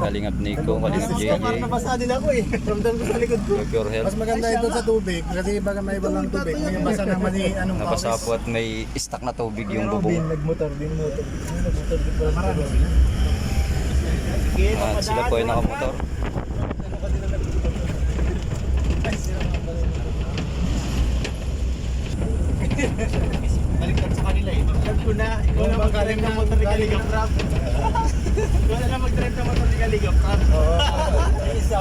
Kalingap Nico, Kalingap JJ. Nabasa din ako eh. Ramdam ko sa likod ko. Your health. Mas maganda ito sa tubig kasi baga may ibang tubig. May basa naman ni anong Nabasa po at may stock na tubig yung bubong. Nagmotor din motor. Nagmotor din. Marami. At sila po ay nakamotor. Baliktad sa kanila eh. Alam ko na, ikaw na mag-drive ng motor ni Kaligap Rap. Ikaw na lang mag-drive ng motor ni Kaligap Rap. Oo. Isa.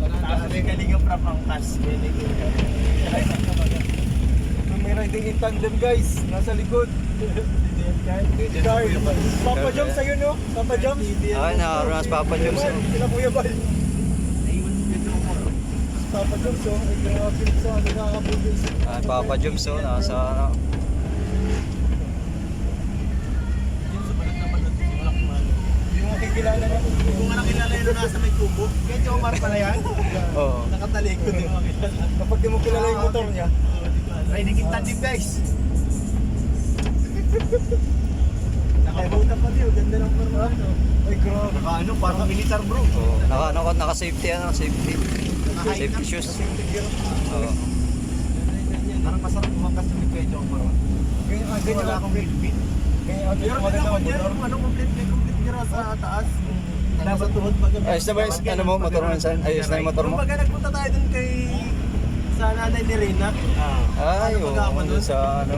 Tapos may Kaligap Rap ang cash. May riding in tandem guys. Nasa likod. Papa Joms sa'yo no? Papa Joms? Ay, nakaroon sa Papa Joms. eh. Sila Kuya Bal. Papa Joms oh. Ay grabe sa nakakabugis. Ay, Papa Joms oh, nasa ano. Yung makikilala na Kung nga nakilala yun nasa may kubo, kaya Jomar pala yan. Oo. Nakatalikod yung makilala. Kapag di mo kilala yung motor niya. Riding in tandem guys. Nakabuta pa din, ganda ng forma ano. Ay grabe. Naka ano, parang militar bro. Oo. Naka, naka, naka safety ano, safety. Safety shoes. Oo. Parang masarap umakas yung kay Jomar. Ganyan ah, ganyan Wala ako. akong bilbit. Ganyan ako. Meron din Maganda ako ang dyan, motor. yung ano, complete, may complete gear sa taas. Nasa tuhod pag Ayos na ba yung ano mo, motor mo minsan? Ayos na yung motor mo? Yung pagka nagpunta tayo dun kay sa nanay ni Reyna. Ay, Ano oo. pag-aama Ano dun? sa ano?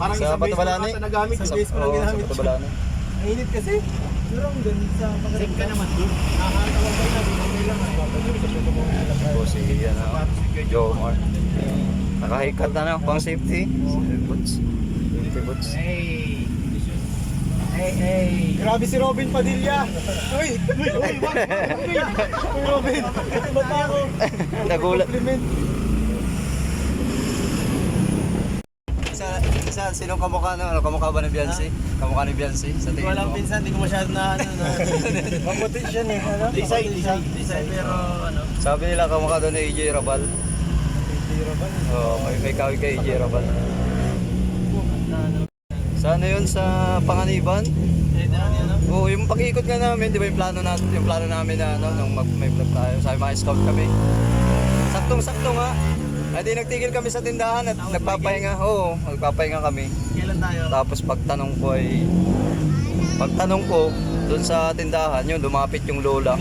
Parang Sa isang base ko nagamit, Sa, base ko lang oo, sa ginamit. Batabalani. Ang init kasi. Pero ang ganda sa Safe ka naman dun. Nakakatawag ka na, bumabay lang. Po si ano, Jomar. Nakahikat na na, pang safety. Boots. Safety boots. Hey! Hey, hey! Grabe si Robin Padilla. Uy! Uy! Uy! Uy! Robin! Ba't ako? Nagulat. Compliment. Sa, sa sino kamukha no? Ano kamukha ba ni Beyonce? Kamukha ni Beyonce sa tingin Walang mo? pinsan, hindi ko masyado na ano na. Maputi siya eh. Ano? Design, design, design. Pero ano, Sabi nila kamukha daw ni AJ Rabal. Hindi Robin. Oo, may, may kawig kay AJ Rabal. Sa ano yun? Sa Panganiban? eh, ano yun, no? Oo, yung pag-ikot nga namin, di ba yung plano natin, yung plano namin na ano, nung mag, may vlog tayo, sabi mga scout kami. Saktong-sakto nga. Ay di nagtigil kami sa tindahan at nagpapahinga. Oo, nagpapahinga kami. Kailan tayo? Tapos pagtanong ko ay pagtanong ko doon sa tindahan yun lumapit yung lola.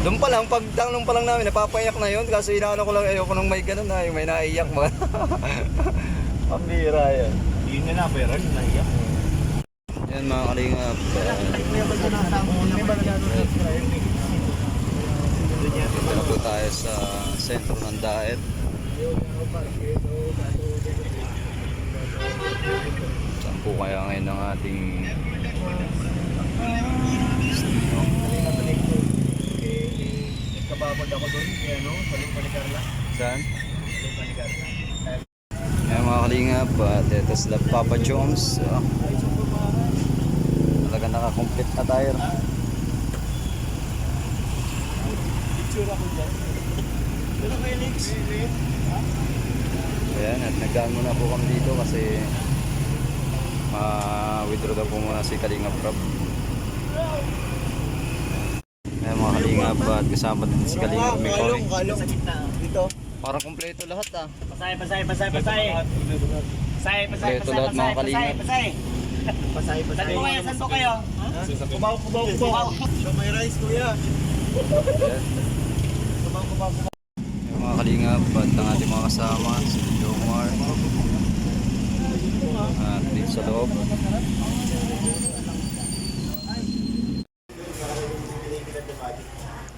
Doon pa lang pagtanong pa lang namin napapayak na yun kasi inaano ko lang ayoko nang may ganun na yung may naiyak mga. Pambira yan. Yun nga na, pero naiyak. Yan mga kalingap. Kuya, ba't na nasa mo na ba Dito na po tayo sa sentro ng Daet. Saan po kaya ngayon ang ating Nagkababag ako doon, kaya no, sa Lupa ni Carla. saan? Lupa ni Carla. Ayan mga kalingap at ito sila Papa Jones. So, talaga nakakomplete na tayo. Picture ako dyan. Pero kay Lex. Ayan at nagdaan muna po kami dito kasi ma-withdraw daw po muna si Kalingap Rob. Ayan mga kalingap at kasama din si Kalingap Mikoy. kalong. Sa gitna. Dito. Parang kompleto lahat ah. Pasay, pasay, pasay, pasay. Pasay, pasay, pasay, pasay, kalingap. pasay, pasay. Pasay, pasay. Saan po kayo? Saan po kayo? Kubaw, kubaw, kubaw. Show my rice, kuya. Ayan. Yung mga kalingap at ang ating mga kasama, si Jomar. At dito sa loob.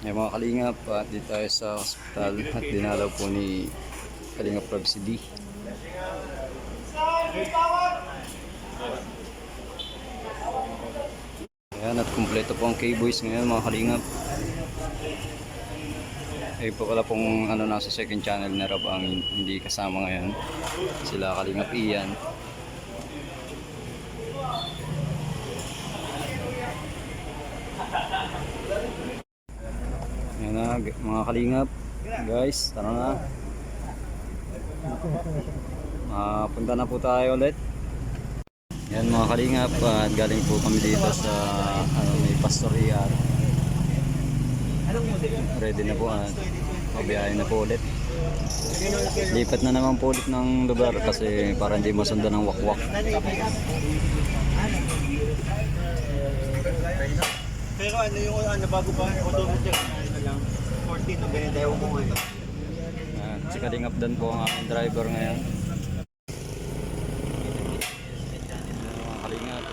Yung mga kalingap at dito tayo sa hospital at dinalaw po ni Kalingap Rob si. Ayan at kumpleto po ang K-Boys ngayon mga kalingap. Eh po wala pong ano nasa second channel na Rob ang hindi kasama ngayon. Sila Kalingap Ian. Yan na mga Kalingap. Guys, tara na. Ah, punta na po tayo ulit. Yan mga kalingap at galing po kami dito sa ano, may pastoria. Ready na po at pabiyahin na po ulit. Lipat na naman po ulit ng lugar kasi para hindi masundan ng wakwak. Pero ano yung ano bago pa odometer ano lang 14 ang ganyan tayo mo eh. Ayan, si Kalingap Dan po ang aking driver ngayon. Kalingap,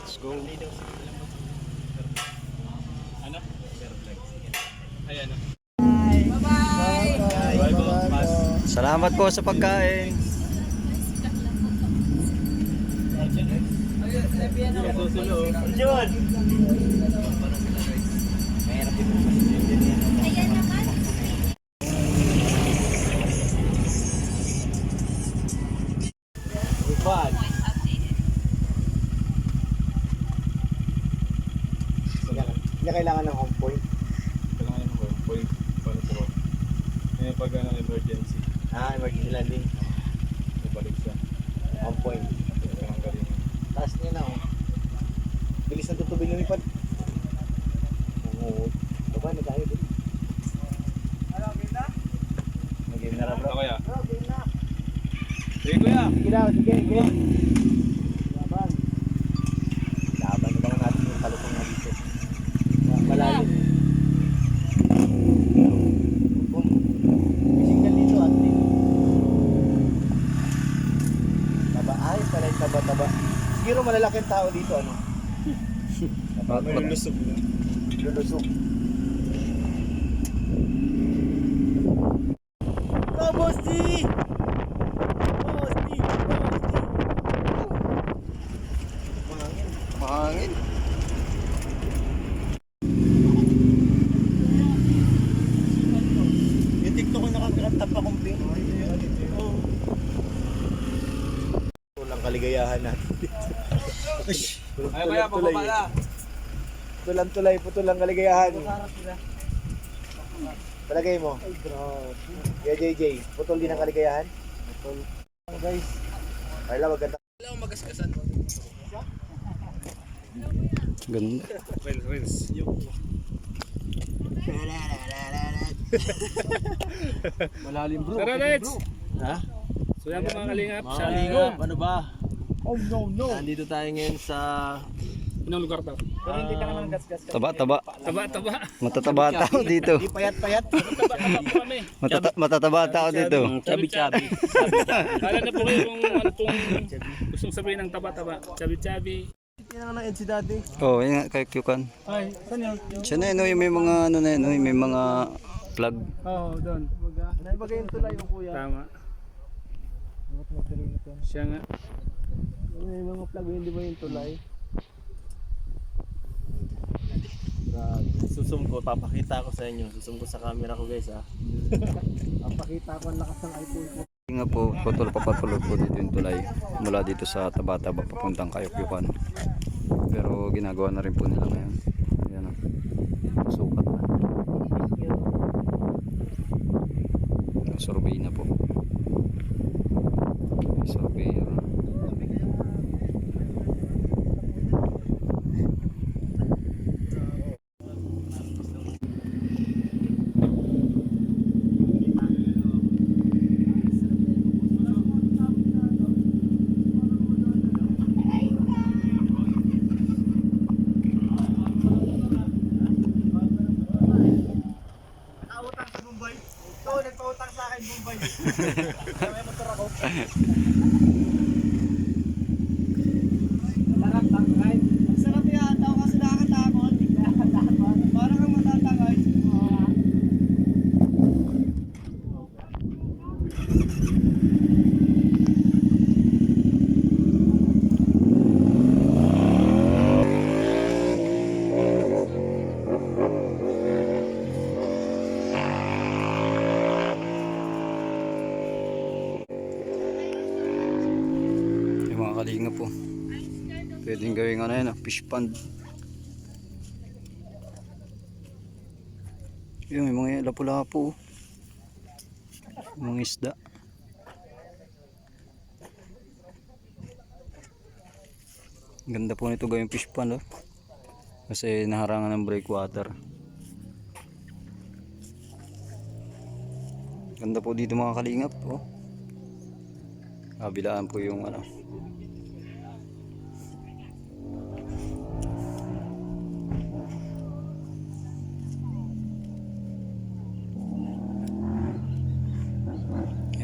let's go. Salamat po sa pagkain. John. Bad. Lumipad. Oo. Baba na tayo dito. Mag-game na Ano kaya? game na. Sige kuya! Sige daw, sige, sige. Laban. Laban na bang natin yung kalupang na dito. Ma- Malalim. Siguro malalaki ang tao dito, ano? May lulusog. Lulusog. Go, Bossy! Bossy! Bossy! Mahangin. Mahangin. Yung TikTok ko nakakatap akong pink. Oo. Walang kaligayahan natin dito. Ay kuya, pababa na! Tulang tulay, putulang kaligayahan. Palagay mo. Yeah, JJ. Putol din ang kaligayahan. Putol. Guys. Ayla, maganda. Ganda. Reels, reels. Malalim bro. Tara, let's! Ha? So yan po mga kalingap. Sa Kalingap, ano ba? Oh no, no! Nandito tayo ngayon sa... Anong lugar daw? Pero hindi ka naman gas-gas. Taba, taba. Taba, taba. Matataba tao dito. Hindi payat-payat. Matata matataba tao dito. Chabi, chabi. Kala na po kayo kung ano pong gustong sabihin ng taba, taba. Chabi, chabi. Hindi na nga ng EDC dati. Oh, yun nga kay Kyukan. Ay, saan yun? Siya na yun, oh, yung may mga ano na yun, oh, yung may mga plug. Oo, doon. Naibagay yung tulay yung kuya. Tama. Siya nga. May mga plug, hindi ba yung tulay? Susum ko, papakita ko sa inyo. Susum ko sa camera ko guys ah. Papakita ko ang lakas ng iPhone ko. Nga po, patuloy papatuloy po dito yung tulay mula dito sa Taba-Taba papuntang Kayok-Yukan. Pero ginagawa na rin po nila ngayon. Ayan o. Sukat na. Survey na fish pond yun may mga lapu-lapu oh. mga isda ganda po nito gawing fish pond oh. kasi naharangan ng breakwater ganda po dito mga kalingap oh. kabilaan po yung ano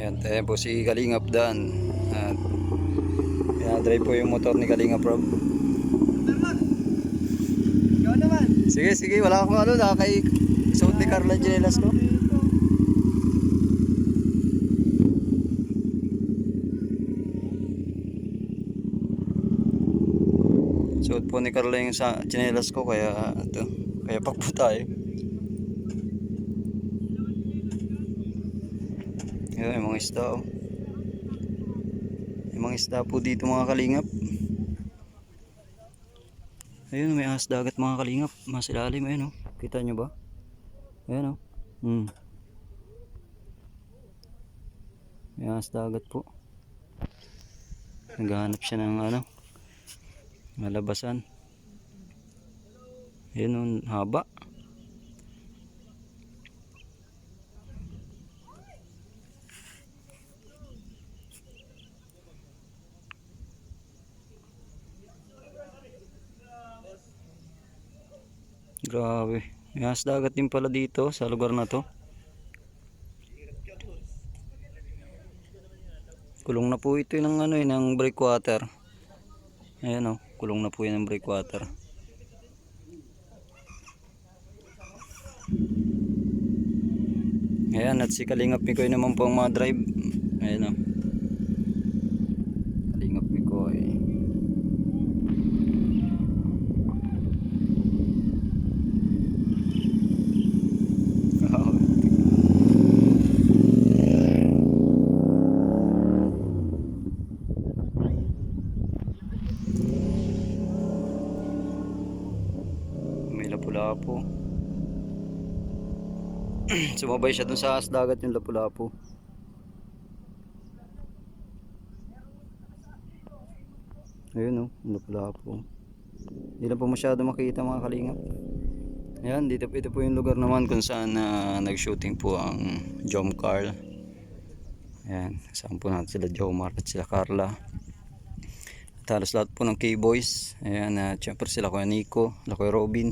Ayan, ayan po si Kalingap Dan. At drive po yung motor ni Kalingap Rob. Sige, sige, wala akong ano na kay suot ni Carla Jelas ko. Suot po ni Carla yung sa chinelas ko kaya ito, kaya pak po tayo. Ayun, yung mga isda oh. Mga isda po dito mga kalingap. Ayun, may ahas dagat mga kalingap. Mas ilalim, ayun oh. Kita nyo ba? Ayun oh. Hmm. May ahas dagat po. Naghahanap siya ng ano. Malabasan. Ayun oh, haba. Grabe. May ahas dagat din pala dito sa lugar na to. Kulong na po ito ng ano eh, ng breakwater. Ayan oh, kulong na po yan ng breakwater. Ayan, at si Kalingap Mikoy naman po ang mga drive. Ayan oh. Kalingap Mikoy. Oh. May lapu-lapu. Sumabay siya dun sa dagat yung lapu-lapu. Ayun oh, yung lapu-lapu. Hindi na po masyado makita mga kalingap. Ayan, dito ito po yung lugar naman kung saan na nag-shooting po ang Jom Carl. Ayan, kasama po natin sila Jomar at sila Carla. At halos lahat po ng K-Boys. Ayan, at syempre sila Kuya Nico, sila Kuya Robin.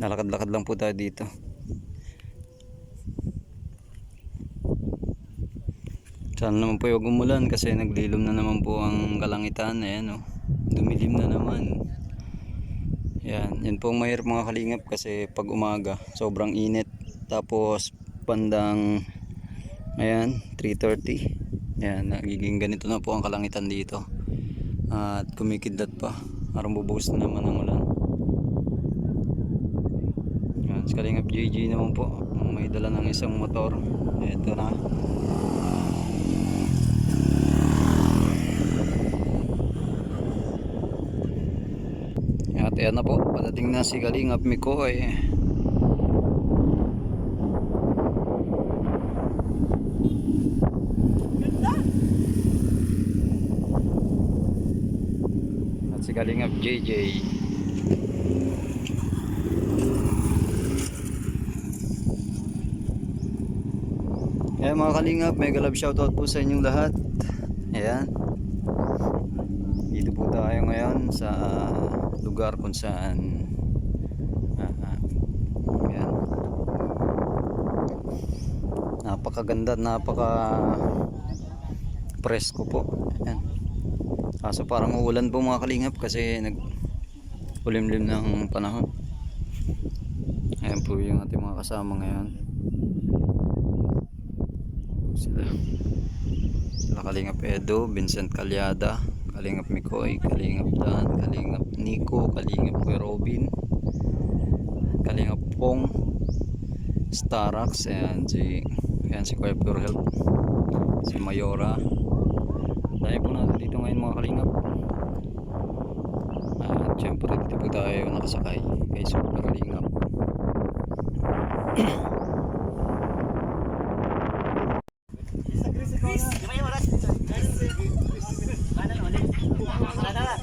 Nalakad-lakad lang po tayo dito. Sana naman po yung umulan kasi naglilom na naman po ang kalangitan. Ayan o, dumilim na naman. Yan, yan po ang mahirap mga kalingap kasi pag umaga sobrang init. Tapos bandang ayan, 3.30. Yan, nagiging ganito na po ang kalangitan dito. At kumikidlat pa. Parang bubuhos na naman ang ulan. Yan, Kalingap JJ naman po. May dala ng isang motor. Ito na. At ayan na po, padating na si Kalingap Mikoy. At si Kalingap JJ. Ayan mga Kalingap, mega love shoutout po sa inyong lahat. Ayan. Dito po tayo ngayon sa lugar kung saan ah, ah, napakaganda napaka presko po. Ayan. kaso parang uulan po mga kalingap kasi nag ulimlim ng panahon. Ayan po yung ating mga kasama ngayon. Sila. Sila Kalingap Edo, Vincent Calyada, Kalingap Mikoy, Kalingap Dan, Kalingap Nico, Kalingap Kuya Robin, Kalingap Pong, Starax, ayan si, ayan si Kuya Pure Health, si Mayora. Dahil po natin dito ngayon mga Kalingap. At syempre dito po tayo nakasakay kay Super Kalingap. Chris, di ba yung oras? Chris, Chris, Chris. Ano ulit? Ano na?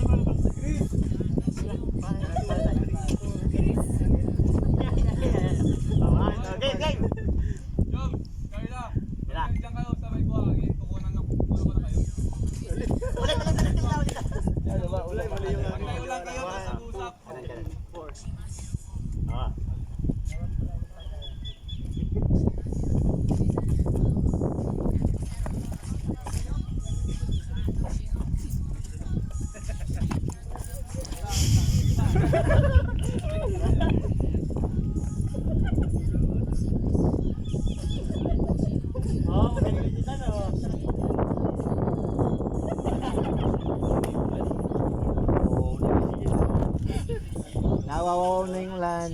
Nawawaw na yung ulan.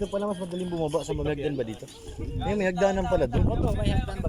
Dito pala mas madaling bumaba sa may hagdan ba dito? Eh, may hagdanan pala doon. Oo, may hagdan ba?